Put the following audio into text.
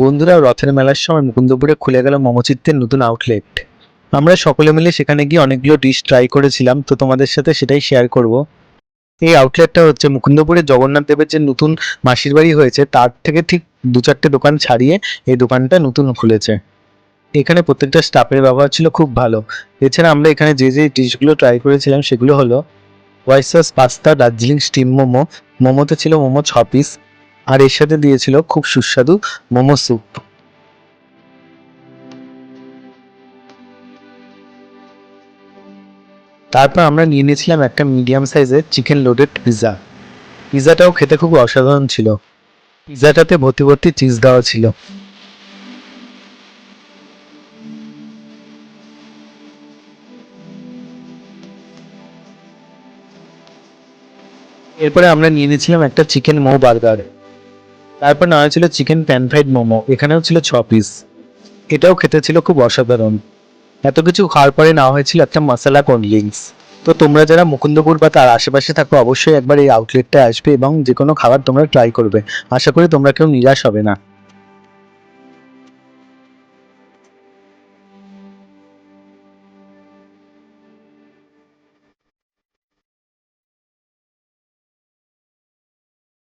বন্ধুরা, রথের মেলার সময় মুকুন্দপুরে খুলে গেল মমচিত্রের নতুন আউটলেট আমরা সকলে মিলে সেখানে গিয়ে অনেকগুলো ডিশ ট্রাই করেছিলাম, তো তোমাদের সাথে সেটাই শেয়ার করব। এই আউটলেটটা হচ্ছে মুকুন্দপুরে জগন্নাথ দেবের যে নতুন মাসির বাড়ি হয়েছে, তার থেকে ঠিক দু চারটে দোকান ছাড়িয়ে এই দোকানটা নতুন খুলেছে। এখানে প্রত্যেকটা স্টাফের ব্যবহার ছিল খুব ভালো। এছাড়া আমরা এখানে যে যে ডিশগুলো ট্রাই করেছিলাম, সেগুলো হলো white sauce pasta Darjeeling steam momo. মোমোতে ছিল মোমো ছ পিস আর এর সাথে দিয়েছিল খুব সুস্বাদু মোমো স্যুপ তারপর আমরা নিয়ে নিয়েছিলাম একটা মিডিয়াম সাইজের চিকেন লোডেড পিৎজা পিৎজাটাও খেতে খুব অসাধারণ ছিল। পিৎজাটাতে ভর্তি ভর্তি চিজ দেওয়া ছিল। এরপরে আমরা নিয়ে নিয়েছিলাম একটা চিকেন মোমো বার্গার তারপর নেওয়া ছিল চিকেন প্যান ফ্রাইড মোমো, এখানেও ছিল ছ পিস এটাও খেতে ছিল খুব অসাধারণ। এত কিছু খাওয়ার পরে নেওয়া হয়েছিল একটা মশলা কোল্ড ড্রিঙ্কস তো তোমরা যারা মুকুন্দপুর বা তার আশেপাশে থাকো, অবশ্যই একবার এই আউটলেটটা আসবে এবং যে কোনো খাবার তোমরা ট্রাই করবে। আশা করি তোমরা কেউ নিরাশ হবে না।